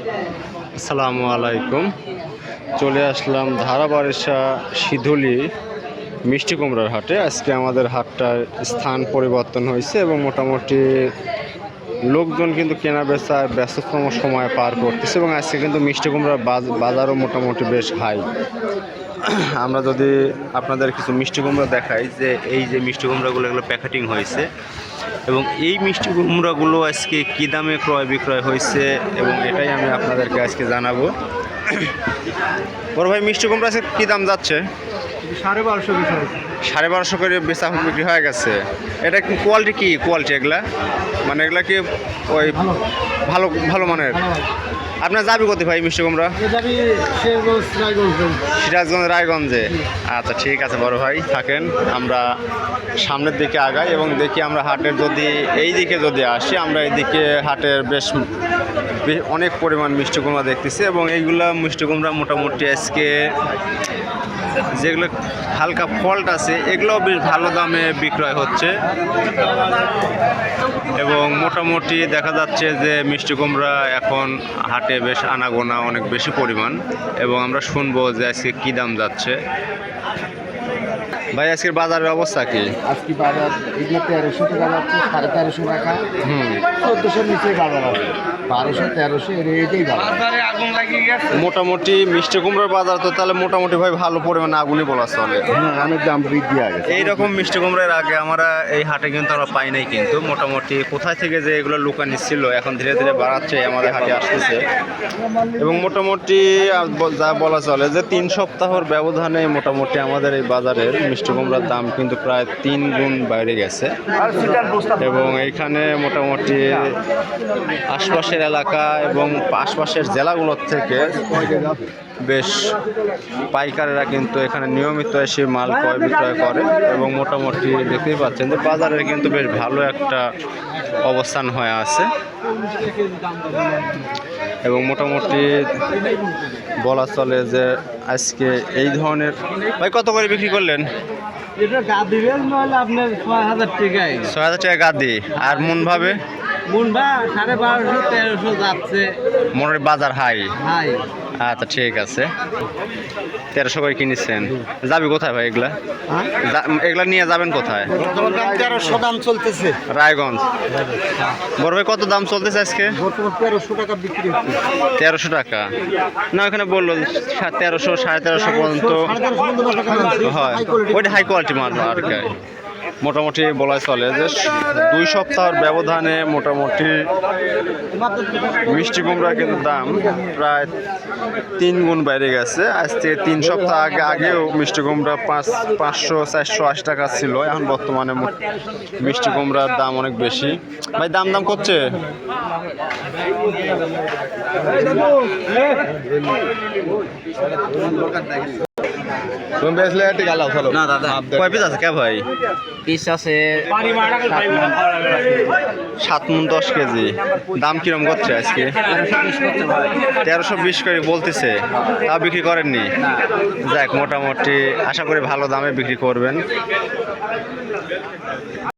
আসসালামু আলাইকুম। চলে আসলাম ধারাবারিশা সিধুলি মিষ্টি কুমড়ার হাটে। আজকে আমাদের হাটটার স্থান পরিবর্তন হয়েছে এবং মোটামুটি লোকজন কিন্তু কেনা বেচা ব্যস্ততম সময় পার করতেছে এবং আজকে কিন্তু মিষ্টি কুমড়ার বাজ- বাজারও মোটামুটি বেশ হাই আমরা যদি আপনাদের কিছু মিষ্টি কুমড়া দেখাই যে এই যে মিষ্টি কুমড়াগুলো, এগুলো প্যাকেটিং হয়েছে এবং এই মিষ্টি কুমড়াগুলো আজকে কী দামে ক্রয় বিক্রয় হয়েছে এবং এটাই আমি আপনাদেরকে আজকে জানাব। বড় ভাই, মিষ্টি কুমড়া আজকে কী দাম যাচ্ছে? সাড়ে বারোশো সাড়ে বারোশো করে বেচা বিক্রি হয়ে গেছে। এটা কি কোয়ালিটি কি? কোয়ালিটি এগুলা? মানে এগুলা কি ওই ভালো। ভালো মানের? আপনার যাবি কোথায় ভাই মিষ্টি কুমড়া? সিরাজগঞ্জ রায়গঞ্জে। আচ্ছা ঠিক আছে বড় ভাই থাকেন। আমরা সামনের দিকে আগাই এবং দেখি আমরা হাটের যদি এই দিকে যদি আসি আমরা এইদিকে হাটের বেশ অনেক পরিমাণ মিষ্টি কুমড়া দেখতেছি এবং এইগুলা মিষ্টি কুমড়া মোটামুটি আজকে যেগুলো হালকা ফল্ট আছে এগুলো বেশ ভালো দামে বিক্রয় হচ্ছে। এবং মোটামুটি দেখা যাচ্ছে যে মিষ্টি কুমড়া এখন হাটে বেশ আনাগোনা অনেক বেশি পরিমাণ। এবং আমরা শুনব যে আজকে কী দাম যাচ্ছে। ভাই আজকের বাজারের অবস্থা কি? আজকে বাজার এগুলো তেরোশো টাকা যাচ্ছে সাড়ে তেরোশো টাকা। হুম। চোদ্দোশোর নিচে বাজার আছে বারোশো তেরোশো এর এটাই মোটামুটি মিষ্টি কুমড়োর বাজার তো তাহলে মোটামুটি ভাই ভালো পরিমাণে আগুনই বলা চলে। হ্যাঁ অনেক দাম বৃদ্ধি হয়ে গেছে এইরকম মিষ্টি কুমড়োর আগে আমরা এই হাটে কিন্তু আমরা পাই নাই কিন্তু। মোটামুটি কোথায় থেকে যে এগুলো লুকানি ছিল এখন ধীরে ধীরে বাড়াচ্ছে আমাদের হাটে আসতেছে। এবং মোটামুটি যা বলা চলে যে তিন সপ্তাহর ব্যবধানে মোটামুটি আমাদের এই বাজারের মিষ্টি কুমড়ার দাম কিন্তু প্রায় তিন গুণ বাইরে গেছে। এবং এখানে মোটামুটি আশপাশের এলাকা এবং আশপাশের জেলাগুলোর থেকে বেশ পাইকারেরা কিন্তু এখানে নিয়মিত এসে মাল ক্রয় বিক্রয় করে এবং মোটামুটি দেখতেই পাচ্ছেন যে বাজারে কিন্তু বেশ ভালো একটা অবস্থান হয়ে আছে। এবং মোটামুটি বলা চলে যে আজকে এই ধরনের ভাই কত করে বিক্রি করলেন? ছয় হাজার টাকা গাদি। আর মনভাবে মুন্ডা সাড়ে বারোশো তেরোশো যাচ্ছে। মনের বাজার হাই? হাই। আচ্ছা ঠিক আছে। তেরোশো করে কিনেছেন? যাবি কোথায় ভাই এগুলা? হ্যাঁ? এগুলা নিয়ে যাবেন কোথায়? তেরোশো দাম চলতেছে। রায়গঞ্জ। বড় ভাই কত দাম চলতেছে আজকে? তেরোশো টাকা বিক্রি তেরোশো টাকা। না ওখানে বলল তেরোশো সাড়ে তেরোশো পর্যন্ত সাড়ে তেরোশো পর্যন্ত হয়। ওইটা হাই কোয়ালিটি মাল আর কি। মোটামুটি বলা চলে যে দুই সপ্তাহের ব্যবধানে মোটামুটি মিষ্টি কুমড়া কিন্তু দাম প্রায় তিন গুণ বাইরে গেছে। আজ থেকে তিন সপ্তাহ আগে আগেও মিষ্টি কুমড়া পাঁচ, পাঁচশো, চারশো আশি টাকা ছিল। এখন বর্তমানে মিষ্টি কুমড়ার দাম অনেক বেশি। ভাই, দাম দাম করছে? তুমি বেসলে একটি গালাও চলো। না দাদা। কয় পিস আছে? কে ভাই? পিস আছে সাত মন দশ কেজি। দাম কিরম করছে আজকে? তেরোশো বিশ করে বলতেছে তা বিক্রি করেননি? যাক মোটামুটি আশা করি ভালো দামে বিক্রি করবেন।